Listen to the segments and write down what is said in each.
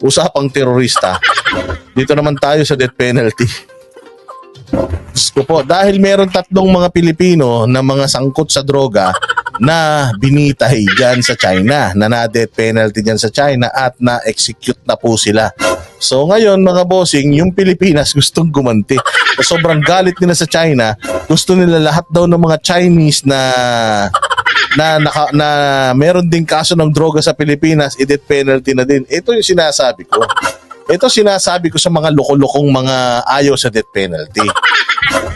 usapang terorista, dito naman tayo sa death penalty. Diyos po, dahil meron tatlong mga Pilipino na mga sangkot sa droga na binitay dyan sa China, na na-death penalty dyan sa China at na-execute na po sila. So ngayon mga bossing, yung Pilipinas gustong gumanti. So, sobrang galit nila sa China, gusto nila lahat daw ng mga Chinese na na, naka, na meron ding kaso ng droga sa Pilipinas, i-death penalty na din. Ito yung sinasabi ko. Ito sinasabi ko sa mga loko-lokong mga ayaw sa death penalty.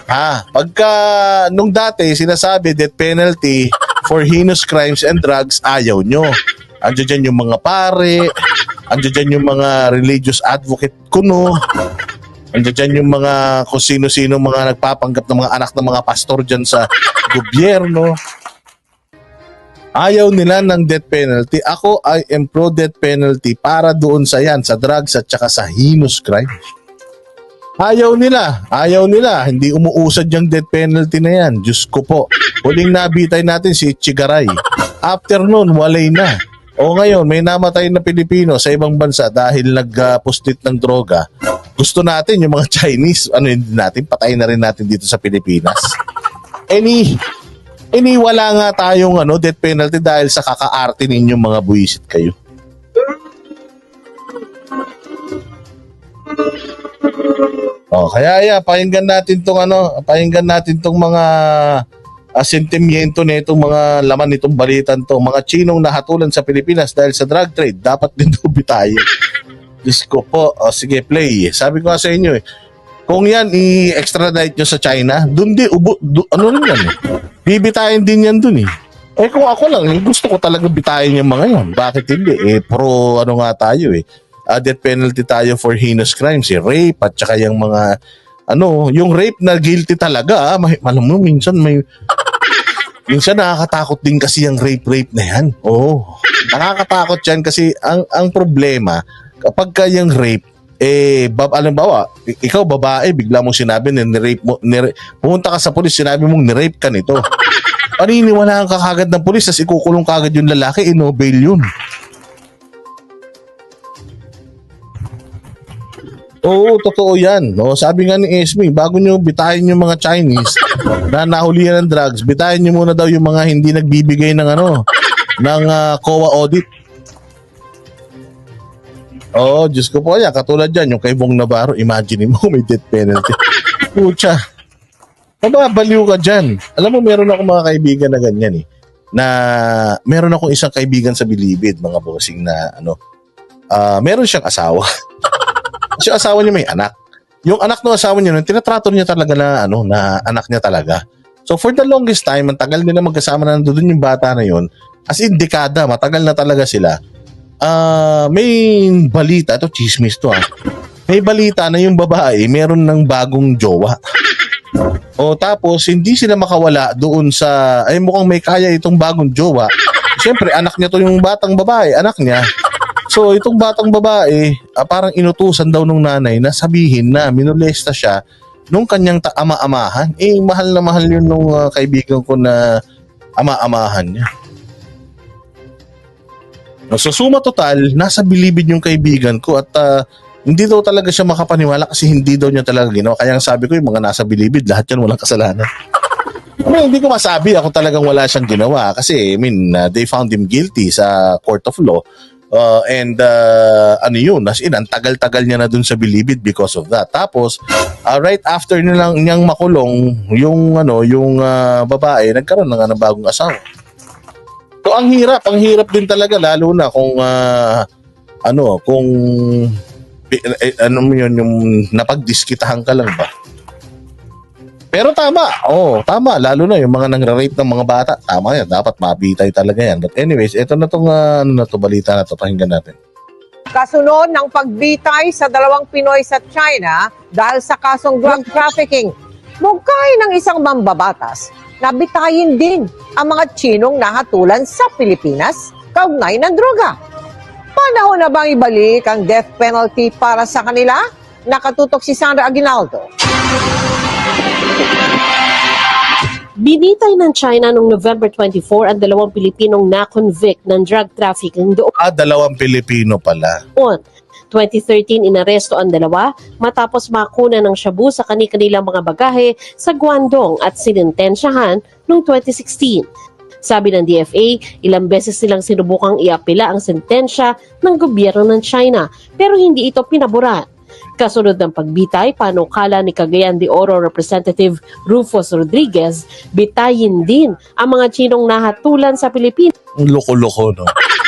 Ha, pagka nung dati sinasabi death penalty for heinous crimes and drugs, ayaw nyo. Andiyan dyan yung mga pare, andiyan dyan yung mga religious advocate kuno, andiyan dyan yung mga kung sino-sino mga nagpapanggap ng mga anak ng mga pastor dyan sa gobyerno. Ayaw nila ng death penalty. Ako, I am pro death penalty para doon sa yan, sa drugs at saka sa heinous crime. Ayaw nila. Ayaw nila. Hindi umuusad yung death penalty na yan. Diyos ko po. Huling nabitay natin si Chigaray. After nun, walay na. O ngayon, may namatay na Pilipino sa ibang bansa dahil nagpustit ng droga. Gusto natin yung mga Chinese, ano hindi natin, patayin na rin natin dito sa Pilipinas. Any, any wala nga tayong ano, death penalty dahil sa kakaarte ninyong mga buwisit kayo. Oh, kaya ya, pakinggan natin tong ano, pakinggan natin tong mga uh, sentimiento nitong mga laman nitong balitan to. Mga Chinong nahatulan sa Pilipinas dahil sa drug trade, dapat din daw bitayin. Diyos po, oh, sige play. Sabi ko sa inyo eh, kung yan i-extradite nyo sa China, dun di, ubo, du- ano rin yan eh. Bibitayin din yan dun eh. Eh kung ako lang, eh, gusto ko talaga bitayin yung mga yan. Bakit hindi? Eh, pro ano nga tayo eh. Uh, death penalty tayo for heinous crimes, eh. rape at saka yung mga ano, yung rape na guilty talaga, ah, may, mo, minsan may minsan nakakatakot din kasi yung rape-rape na yan. Oo. Nakakatakot yan kasi ang ang problema, kapag ka yung rape, eh, bab, alam ba, ikaw babae, bigla mong sinabi na ni-rape mo, ni pumunta ka sa polis, sinabi mong ni-rape ka nito. Paniniwalaan ka kagad ng polis, tapos ikukulong kagad yung lalaki, inobail yun. Oo, totoo yan. No? Sabi nga ni Esme, bago nyo bitayin yung mga Chinese na nahulihan ng drugs, bitayin nyo muna daw yung mga hindi nagbibigay ng ano, ng ah, COA audit. Oo, Diyos ko po yan. Katulad yan, yung kay Bong Navarro, imagine mo, may death penalty. Pucha. Mababaliw ka dyan. Alam mo, meron ako mga kaibigan na ganyan eh. Na meron akong isang kaibigan sa Bilibid, mga bossing na ano, ah meron siyang asawa. Kasi asawa niya may anak. Yung anak ng asawa niya, nun, tinatrato niya talaga na, ano, na anak niya talaga. So for the longest time, ang tagal nila magkasama na nandun yung bata na yun, as in dekada, matagal na talaga sila. Ah, may balita, ito chismis to ah. May balita na yung babae, meron ng bagong jowa. O tapos, hindi sila makawala doon sa, ay mukhang may kaya itong bagong jowa. Siyempre, anak niya to yung batang babae, anak niya. So, itong batang babae, ah, parang inutusan daw nung nanay na sabihin na minolesta siya nung kanyang ta- ama-amahan. Eh, mahal na mahal yun nung ah, kaibigan ko na ama-amahan niya. No, so, suma total, nasa bilibid yung kaibigan ko at ah, hindi daw talaga siya makapaniwala kasi hindi daw niya talaga ginawa. Kaya ang sabi ko, yung mga nasa bilibid, lahat yan walang kasalanan. I mean, hindi ko masabi ako talagang wala siyang ginawa kasi I mean, uh, they found him guilty sa court of law. Uh, and uh, ano yun, as in, ang tagal-tagal niya na dun sa Bilibid because of that. Tapos, uh, right after nilang niyang makulong, yung ano, yung uh, babae, nagkaroon na nga ng bagong asawa. Ang hirap, ang hirap din talaga, lalo na kung, uh, ano, kung, eh, eh, ano yun, yung napagdiskitahan ka lang ba? Pero tama, oh, tama, lalo na yung mga nangra-rape ng mga bata. Tama yan, dapat mabitay talaga yan. But anyways, ito na tong uh, ano na to, balita na to, pakinggan natin. Kasunod ng pagbitay sa dalawang Pinoy sa China dahil sa kasong drug trafficking. Mugkay ng isang mambabatas na bitayin din ang mga Chinong nahatulan sa Pilipinas kaugnay ng droga. Panahon na bang ibalik ang death penalty para sa kanila? Nakatutok si Sandra Aguinaldo. Binitay ng China noong November 24 ang dalawang Pilipinong na-convict ng drug trafficking doon. Ah, dalawang Pilipino pala. 2013 inaresto ang dalawa matapos makuna ng shabu sa kani-kanilang mga bagahe sa Guangdong at sinintensyahan noong 2016. Sabi ng DFA, ilang beses silang sinubukang iapila ang sentensya ng gobyerno ng China pero hindi ito pinaboran. Kasunod ng pagbitay, panukala ni Cagayan de Oro Representative Rufus Rodriguez, bitayin din ang mga Chinong nahatulan sa Pilipinas Ang loko-loko, no?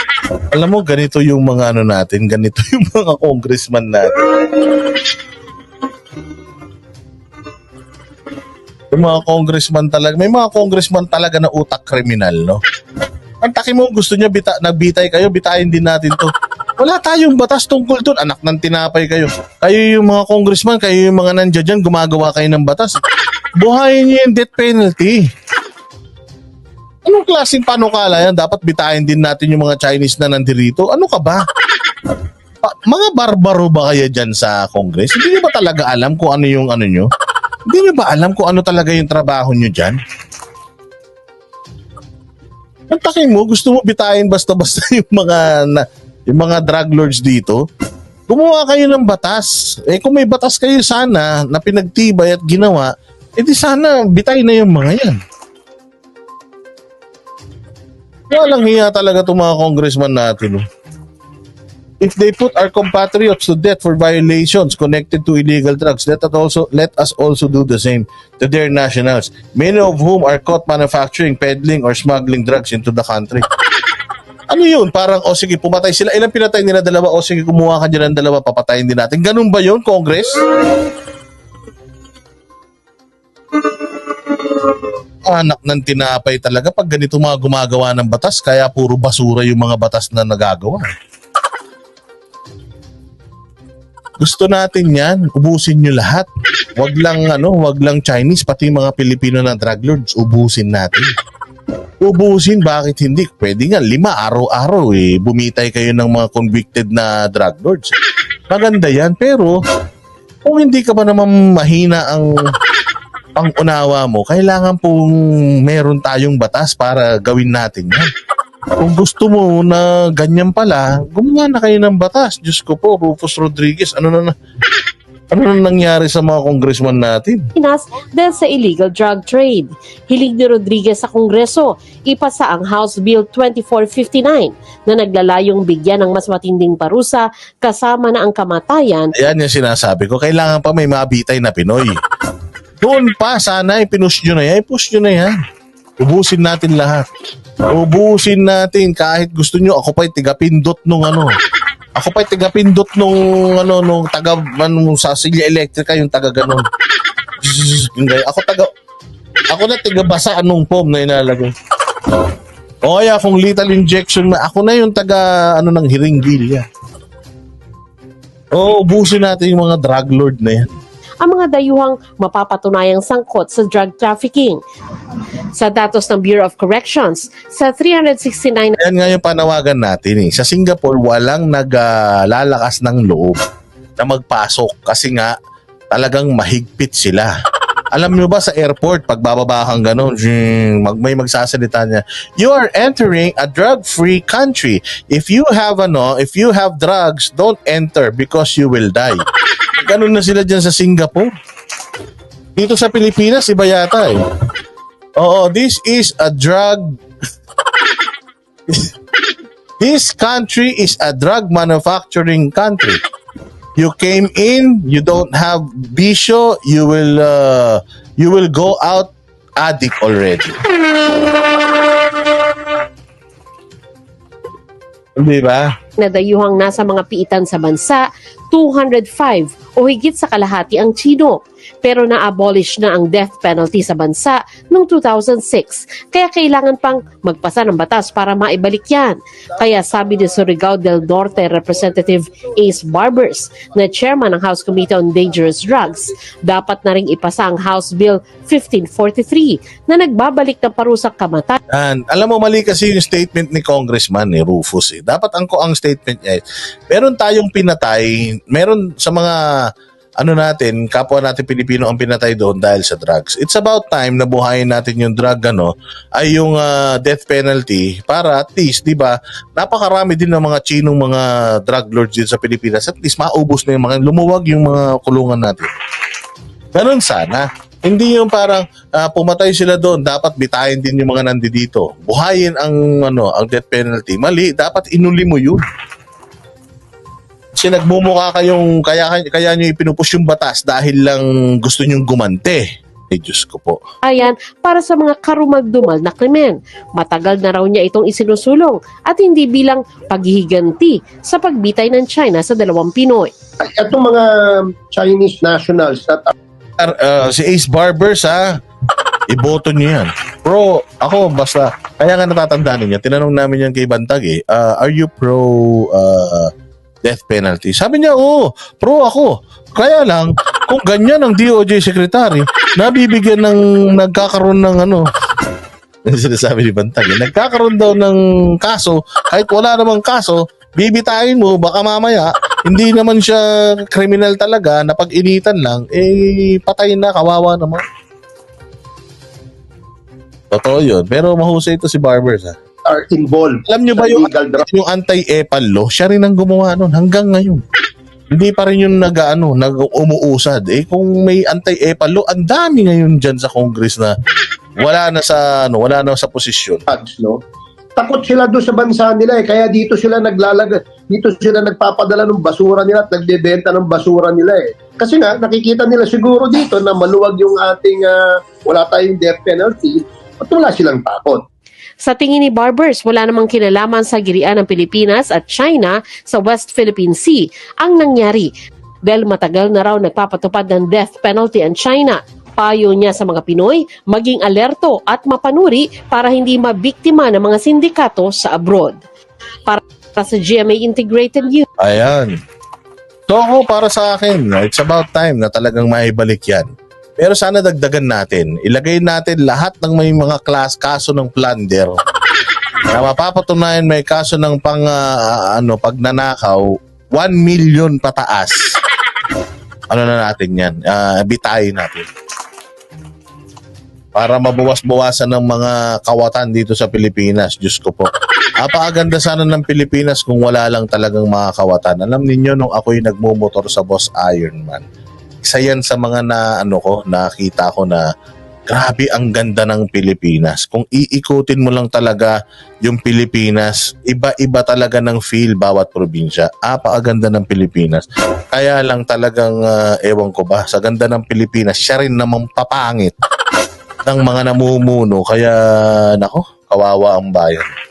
Alam mo, ganito yung mga ano natin, ganito yung mga congressman natin. Yung mga congressman talaga, may mga congressman talaga na utak kriminal, no? Ang taki mo, gusto niya bita, nagbitay kayo, bitayin din natin to. Wala tayong batas tungkol doon. Anak ng tinapay kayo. Kayo yung mga congressman, kayo yung mga nandiyan dyan, gumagawa kayo ng batas. Buhayin niyo yung death penalty. Anong klaseng panukala yan? Dapat bitayin din natin yung mga Chinese na nandirito. Ano ka ba? Pa- mga barbaro ba kaya dyan sa Congress? Hindi niyo ba talaga alam kung ano yung ano nyo? Hindi niyo ba alam kung ano talaga yung trabaho nyo dyan? Ang taki mo, gusto mo bitayin basta-basta yung mga na, yung mga drug lords dito? Gumawa kayo ng batas. Eh kung may batas kayo sana na pinagtibay at ginawa, edi sana bitay na yung mga yan. Walang hiya talaga itong mga congressman natin. oh. If they put our compatriots to death for violations connected to illegal drugs, let us also let us also do the same to their nationals, many of whom are caught manufacturing, peddling, or smuggling drugs into the country. Ano yun? Parang, o sige, pumatay sila. Ilang pinatay nila dalawa? O sige, kumuha ka dyan ng dalawa, papatayin din natin. Ganun ba yun, Congress? Anak ng tinapay talaga pag ganito mga gumagawa ng batas kaya puro basura yung mga batas na nagagawa. Gusto natin 'yan, ubusin nyo lahat. Wag lang ano, wag lang Chinese pati mga Pilipino na drug lords, ubusin natin. Ubusin, bakit hindi? Pwede nga, lima araw-araw eh. Bumitay kayo ng mga convicted na drug lords. Maganda yan, pero kung hindi ka ba naman mahina ang ang unawa mo, kailangan pong meron tayong batas para gawin natin yan. Kung gusto mo na ganyan pala, gumawa na kayo ng batas. Diyos ko po, Rufus Rodriguez, ano na, na ano na nangyari sa mga congressman natin? dahil sa illegal drug trade. Hiling ni Rodriguez sa Kongreso, ipasa ang House Bill 2459 na naglalayong bigyan ng mas matinding parusa kasama na ang kamatayan Ayan yung sinasabi ko, kailangan pa may mabitay na Pinoy. Doon pa, sana ipinush nyo na yan. I-push nyo na yan. Ubusin natin lahat. Ubusin natin kahit gusto nyo. Ako pa'y tigapindot nung ano. Ako pa'y tigapindot nung ano, nung taga, ano, sa Silya Electrica, yung taga gaya. Ako taga, ako na tigabasa anong foam na inalagay. O kaya kung lethal injection na, ako na yung taga, ano, ng hiringgilya. Oo, ubusin natin yung mga drug lord na yan. Ang mga dayuhang mapapatunayang sangkot sa drug trafficking. Sa datos ng Bureau of Corrections, sa 369 Yan nga yung panawagan natin eh. Sa Singapore, walang naglalakas ng loob na magpasok kasi nga talagang mahigpit sila. Alam nyo ba sa airport, pag bababa kang ganun, mag, may magsasalita niya, you are entering a drug-free country. If you have ano, if you have drugs, don't enter because you will die. Ganun na sila dyan sa Singapore. Dito sa Pilipinas, iba yata eh. Oo, this is a drug This country is a drug manufacturing country. You came in, you don't have bisyo, you will uh, you will go out addict already. Di ba? na dayuhang nasa mga piitan sa bansa, 205 o higit sa kalahati ang Chino. Pero na-abolish na ang death penalty sa bansa noong 2006. Kaya kailangan pang magpasa ng batas para maibalik yan. Kaya sabi ni Surigao del Norte Representative Ace Barbers na chairman ng House Committee on Dangerous Drugs, dapat na rin ipasa ang House Bill 1543 na nagbabalik ng parusang kamatayan Yan. Alam mo, mali kasi yung statement ni Congressman ni Rufus. Eh. Dapat ang, ang statement niya, eh, meron tayong pinatay, meron sa mga ano natin, kapwa natin Pilipino ang pinatay doon dahil sa drugs. It's about time na buhayin natin yung drug ano, ay yung ah, death penalty para at least, 'di ba? Napakarami din ng mga Chinong mga drug lords dito sa Pilipinas. At least maubos na yung mga lumuwag yung mga kulungan natin. Ganun sana. Hindi yung parang ah, pumatay sila doon, dapat bitayin din yung mga nandi dito. Buhayin ang ano, ang death penalty. Mali, dapat inuli mo 'yun. Kasi nagmumukha kayong kaya kaya niyo ipinupush yung batas dahil lang gusto niyo gumante. Eh Diyos ko po. Ayan para sa mga karumagdumal na krimen. Matagal na raw niya itong isinusulong at hindi bilang paghihiganti sa pagbitay ng China sa dalawang Pinoy. Itong mga Chinese nationals that uh, si Ace Barbers ha, iboto niyo yan. Bro, ako basta, kaya nga natatandaan niya, tinanong namin yan kay Bantag eh, uh, are you pro uh, death penalty? Sabi niya, oo, pro ako. Kaya lang, kung ganyan ang DOJ secretary, nabibigyan ng nagkakaroon ng ano, sinasabi ni Bantag, nagkakaroon daw ng kaso, kahit wala namang kaso, bibitayin mo, baka mamaya, hindi naman siya kriminal talaga, na pag initan lang, eh, patay na, kawawa naman. Totoo yun. Pero mahusay ito si Barbers, ha? Are involved Alam nyo ba yung, yung anti-EPAL law, siya rin ang gumawa nun hanggang ngayon. Hindi pa rin yung nag, ano, nag umuusad. Eh, kung may anti-EPAL law, ang dami ngayon dyan sa Congress na wala na sa, ano, wala na sa posisyon. no? Takot sila doon sa bansa nila eh. Kaya dito sila naglalag dito sila nagpapadala ng basura nila at nagbebenta ng basura nila eh. Kasi nga, nakikita nila siguro dito na maluwag yung ating, ah, wala tayong death penalty, at wala silang takot. Sa tingin ni Barbers, wala namang kinalaman sa girian ng Pilipinas at China sa West Philippine Sea ang nangyari dahil matagal na raw nagpapatupad ng death penalty ang China. Payo niya sa mga Pinoy, maging alerto at mapanuri para hindi mabiktima ng mga sindikato sa abroad. Para sa GMA Integrated News, Ayan. So ako para sa akin, it's about time na talagang maibalik yan. Pero sana dagdagan natin. Ilagay natin lahat ng may mga class kaso ng plunder. Na mapapatunayan may kaso ng pang ah, ano pagnanakaw 1 million pataas. Ano na natin 'yan? Ah, bitayin natin. Para mabawas-bawasan ng mga kawatan dito sa Pilipinas. Diyos ko po. Apakaganda sana ng Pilipinas kung wala lang talagang mga kawatan. Alam ninyo nung ako'y nagmumotor sa Boss Ironman. Isa yan sa mga na ano ko, nakita ko na grabe ang ganda ng Pilipinas. Kung iikutin mo lang talaga yung Pilipinas, iba-iba talaga ng feel bawat probinsya. Apakaganda ng Pilipinas. Kaya lang talagang ah, ewan ko ba, sa ganda ng Pilipinas, siya rin namang papangit ng mga namumuno. Kaya nako, kawawa ang bayan.